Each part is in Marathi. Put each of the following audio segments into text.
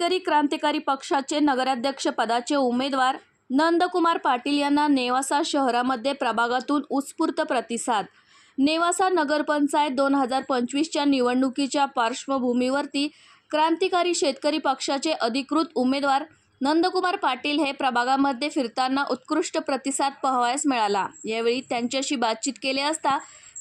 शेतकरी क्रांतिकारी पक्षाचे नगराध्यक्ष पदाचे उमेदवार नंदकुमार पाटील यांना नेवासा शहरामध्ये प्रभागातून उत्स्फूर्त प्रतिसाद. नेवासा नगरपंचायत दोन हजार पंचवीसच्या निवडणुकीच्या पार्श्वभूमीवरती क्रांतिकारी शेतकरी पक्षाचे अधिकृत उमेदवार नंदकुमार पाटील हे प्रभागामध्ये फिरताना उत्कृष्ट प्रतिसाद पाहावयास मिळाला. यावेळी त्यांच्याशी बातचीत केले असता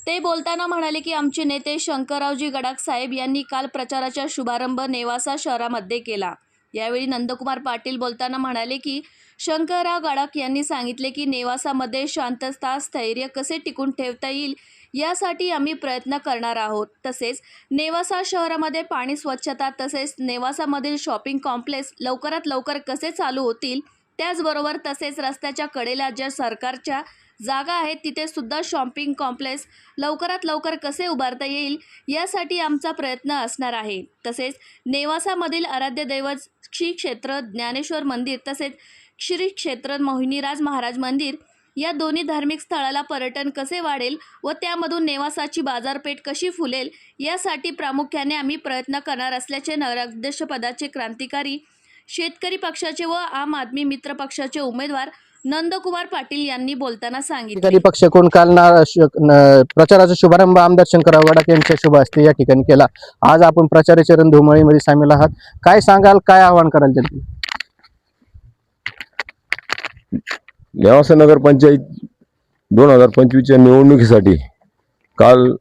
ते बोलताना म्हणाले की आमचे नेते शंकररावजी गडाख साहेब यांनी काल प्रचाराचा शुभारंभ नेवासा शहरामध्ये केला. यावेळी नंदकुमार पाटील बोलताना म्हणाले की शंकरराव गडाख यांनी सांगितले की नेवासामध्ये शांतता स्थैर्य कसे टिकून ठेवता येईल यासाठी आम्ही प्रयत्न करणार आहोत. तसेच नेवासा शहरामध्ये पाणी स्वच्छता तसेच नेवासामधील शॉपिंग कॉम्प्लेक्स लवकरात लवकर कसे चालू होतील त्याचबरोबर तसेच रस्त्याच्या कडेला ज्या सरकारच्या जागा आहेत तिथे सुद्धा शॉपिंग कॉम्प्लेक्स लवकरात लवकर कसे उभारता येईल यासाठी आमचा प्रयत्न असणार आहे. तसेच नेवासामधील आराध्य दैवत श्री क्षेत्र ज्ञानेश्वर मंदिर तसेच श्री क्षेत्र मोहिनीराज महाराज मंदिर या दोन्ही धार्मिक स्थळाला पर्यटन कसे वाढेल व त्यामधून नेवासाची बाजारपेठ कशी फुलेल यासाठी प्रामुख्याने आम्ही प्रयत्न करणार असल्याचे नगराध्यक्षपदाचे क्रांतिकारी शेतकरी पक्षाचे व आम आदमी मित्र पक्षाचे उमेदवार नंदकुमार पाटील यांनी बोलताना सांगितले. अधिकारी पक्ष कोण काल ना श- न- प्रचाराचा शुभारंभ आमदार शंकरराव गडाख यांच्या शुभ हस्ते या ठिकाणी केला. आज आपण प्रचाराच्या रणधुमाळीमध्ये सामील आहात. काय सांगाल काय आवाहन कराल त्यांनी? नेवासा नगरपंचायत दोन हजार पंचवीसच्या निवडणुकीसाठी काल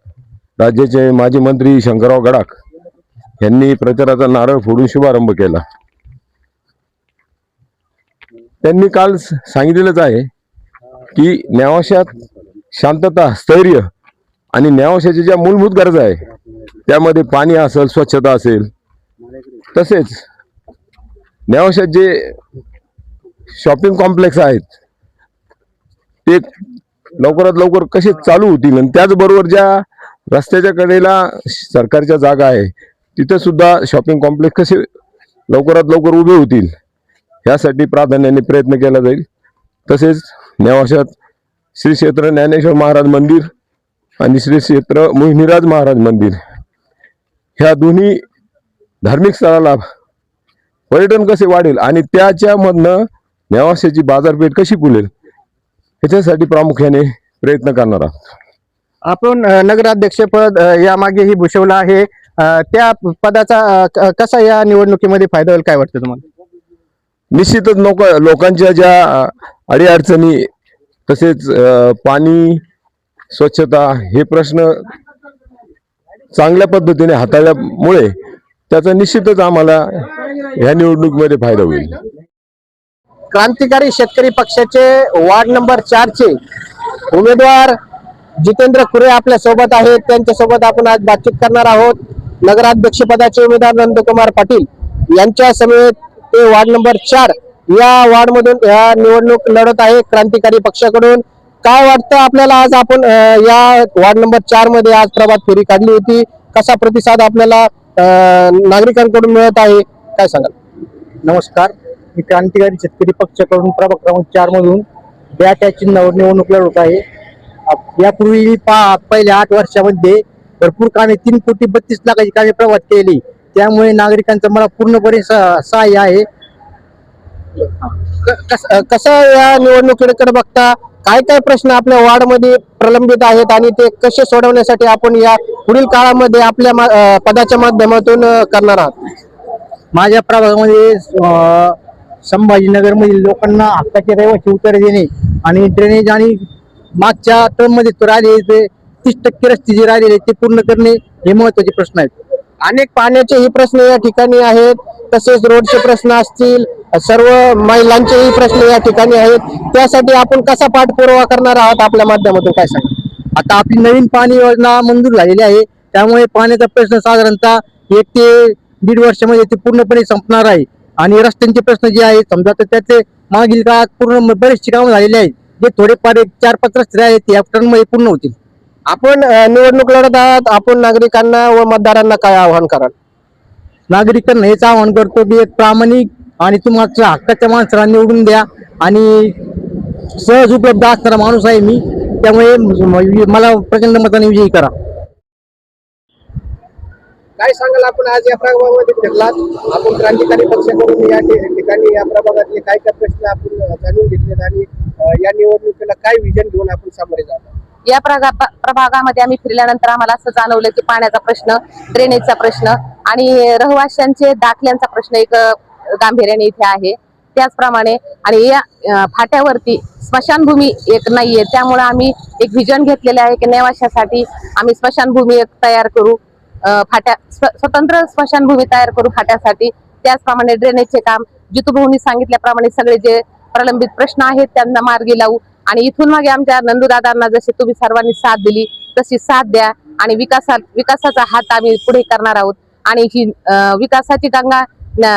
राज्याचे माजी मंत्री शंकरराव गडाख यांनी प्रचाराचा नारळ फोडून शुभारंभ केला. त्यांनी काल सांगितलेलंच आहे की न्यावाशात शांतता स्थैर्य आणि न्यावाशाच्या ज्या मूलभूत गरजा आहे त्यामध्ये पाणी असेल स्वच्छता असेल तसेच न्यावाशात जे शॉपिंग कॉम्प्लेक्स आहेत ते लवकरात लवकर कसे चालू होतील आणि त्याचबरोबर ज्या रस्त्याच्या कडेला सरकारच्या जागा आहे तिथंसुद्धा शॉपिंग कॉम्प्लेक्स कसे लवकरात लवकर उभे होतील यासाठी प्राधान्याने प्रयत्न केला जाईल. तसेच नेवाशात श्री क्षेत्र ज्ञानेश्वर महाराज मंदिर आणि श्री क्षेत्र मोहिनीराज महाराज मंदिर ह्या दोन्ही धार्मिक स्थळाला पर्यटन कसे वाढेल आणि त्याच्यामधनं नेवाशाची बाजारपेठ कशी फुलेल ह्याच्यासाठी प्रामुख्याने प्रयत्न करणार आहोत. आपण नगराध्यक्षपद यामागेही भूषवलं आहे. त्या पदाचा क- कसा या निवडणुकीमध्ये फायदा होईल काय वाटतं तुम्हाला? निश्चितच लोक लोकांच्या ज्या अडीअडचणी तसेच पाणी स्वच्छता हे प्रश्न चांगल्या पद्धतीने हाताळल्यामुळे त्याचा निश्चितच आम्हाला ह्या निवडणुकीमध्ये फायदा होईल. क्रांतिकारी शेतकरी पक्षाचे वार्ड नंबर चारचे उमेदवार जितेंद्र खुरे आपल्यासोबत आहेत. त्यांच्यासोबत आपण आज बातचीत करणार आहोत. नगराध्यक्ष पदाचे उमेदवार नंदकुमार पाटील यांच्या समेत ते वार्ड नंबर चार या वार्ड मधून या निवडणूक लढत आहे क्रांतिकारी पक्षाकडून. काय वाटतं आपल्याला आज आपण या वार्ड नंबर चारमध्ये आज प्रभात फेरी काढली होती? कसा प्रतिसाद आपल्याला नागरिकांकडून मिळत आहे? काय सांगाल? नमस्कार. मी क्रांतिकारी शेतकरी पक्षाकडून प्रभाग क्रमांक चार मधून या त्याची निवडणूक लढवत आहे. यापूर्वी पा पहिल्या आठ वर्षामध्ये भरपूर कामे तीन कोटी बत्तीस लाखाची कामे प्रभात केली. त्यामुळे नागरिकांचं मला पूर्णपणे सहाय्य आहे. कस- कसं या निवडणुकीकडे बघता काय काय प्रश्न आपल्या वार्डमध्ये प्रलंबित आहेत आणि ते कसे सोडवण्यासाठी आपण या पुढील काळामध्ये आपल्या मा- पदाच्या माध्यमातून करणार आहात? माझ्या प्रभागामध्ये संभाजीनगरमधील लोकांना हक्काचे रहिवासी उतर देणे आणि ड्रेनेज आणि मागच्या टर्ममध्ये तो राहिले ते तीस टक्के रस्ते जे राहिलेले ते पूर्ण करणे हे महत्त्वाचे प्रश्न आहेत. अनेक पाण्याचेही प्रश्न या ठिकाणी आहेत. तसेच रोडचे प्रश्न असतील सर्व महिलांचेही प्रश्न या ठिकाणी आहेत. त्यासाठी आपण कसा पाठपुरावा करणार आहात आपल्या माध्यमातून काय सांगा आता आपली नवीन पाणी योजना मंजूर झालेली आहे. त्यामुळे पाण्याचा प्रश्न साधारणतः एक ते दीड वर्षामध्ये ते पूर्णपणे संपणार आहे. आणि रस्त्यांचे प्रश्न जे आहेत समजा तर त्याचे मागील काळात पूर्ण बरेचशी कामं झालेले आहेत. जे थोडेफार एक चार पाच रस्ते आहेत ते या पूर्ण होतील. आपण निवडणूक लढत आहात आपण नागरिकांना व मतदारांना काय आवाहन कराल? नागरिकांना हेच आवाहन करतो की एक प्रामाणिक आणि तुम्हाला हक्काच्या माणसाला निवडून द्या आणि सहज उपलब्ध असणारा माणूस आहे मी त्यामुळे मला प्रचंड मताने विजयी करा. काय सांगाल आपण आज या प्रभागामध्ये फिरलात? आपण क्रांतिकारी पक्षाकडून या ठिकाणी या प्रभागातले काय काय प्रश्न आपण जाणून घेतलेत आणि या निवडणुकीला काय विजन घेऊन आपण सामोरे जातो या प्रगा- प- प्रभागामध्ये आम्ही फिरल्यानंतर आम्हाला असं जाणवलं की पाण्याचा प्रश्न ड्रेनेजचा प्रश्न आणि रहिवाशांचे दाखल्यांचा प्रश्न एक गांभीर्याने इथे आहे. त्याचप्रमाणे आणि या फाट्यावरती स्मशानभूमी एक नाहीये. त्यामुळे आम्ही एक विजन घेतलेले आहे की नेवाशासाठी आम्ही स्मशानभूमी एक तयार करू. फाट्या स्व- स्वतंत्र स्मशानभूमी तयार करू फाट्यासाठी. त्याचप्रमाणे ड्रेनेजचे काम जितूभाऊंनी सांगितल्याप्रमाणे सगळे जे प्रलंबित प्रश्न आहेत त्यांना मार्गी लावू. आणि इथून मागे आमच्या नंदूदादांना जशी तुम्ही सर्वांनी साथ दिली तशी साथ द्या आणि विकासात विकासाचा हात आम्ही पुढे करणार आहोत. आणि ही विकासाची गंगा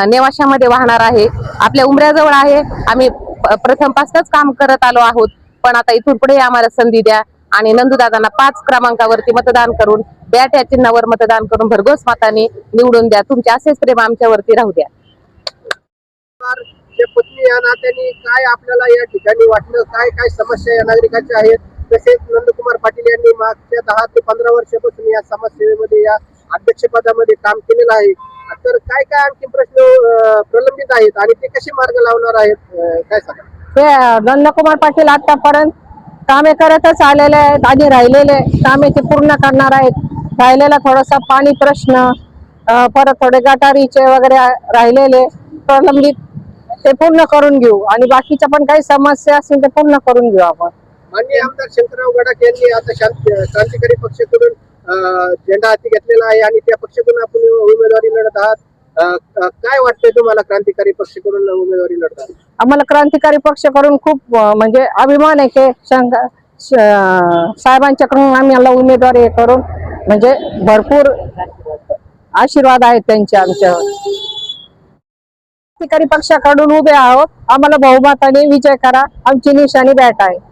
नेवाशामध्ये वाहणार आहे. आपल्या उमऱ्याजवळ आहे. आम्ही प्रथम प्रथमपासूनच काम करत आलो आहोत. पण आता इथून पुढे आम्हाला संधी द्या आणि नंदूदादांना पाच क्रमांकावरती मतदान करून बॅट या चिन्हावर मतदान करून भरघोस माताने निवडून द्या. तुमचे असेच प्रेम आमच्यावरती राहू द्या. जे पत्नी या नात्याने काय आपल्याला या ठिकाणी वाटलं? काय काय समस्या या नागरिकांच्या आहेत? तसेच नंदकुमार पाटील यांनी मागच्या दहा ते पंधरा वर्षापासून या समाजसेवेमध्ये या अध्यक्षपदामध्ये काम केलेलं आहे. तर काय काय आणखी प्रश्न प्रलंबित आहेत आणि ते कसे मार्ग लावणार आहेत? काय सांगा ते नंदकुमार पाटील आतापर्यंत कामे करतच आलेले आहेत आणि राहिलेले कामे ते पूर्ण करणार आहेत. राहिलेला थोडासा पाणी प्रश्न परत थोडे गटारीचे वगैरे राहिलेले. प्रलंबित ते पूर्ण करून घेऊ. आणि बाकीच्या पण काही समस्या असतील ते पूर्ण करून घेऊ आपण. माननीय आमदार शंकरराव गडाख यांनी आता शांत क्रांतिकारी पक्षाकडून झेंडा हाती घेतलेला आहे आणि त्या पक्षाकडून आपण उमेदवारी लढत आहात. काय वाटतंय तुम्हाला क्रांतिकारी पक्षाकडून उमेदवारी लढत आहात? आम्हाला क्रांतिकारी पक्ष करून खूप म्हणजे अभिमान आहे की साहेबांच्याकडून आम्ही याला उमेदवारी करून म्हणजे भरपूर आशीर्वाद आहेत त्यांचे आमच्यावर. पक्षाकडून उभे आहोत. आम्हाला बहुमताने विजय करा. आमची निशाणी बॅट आहे.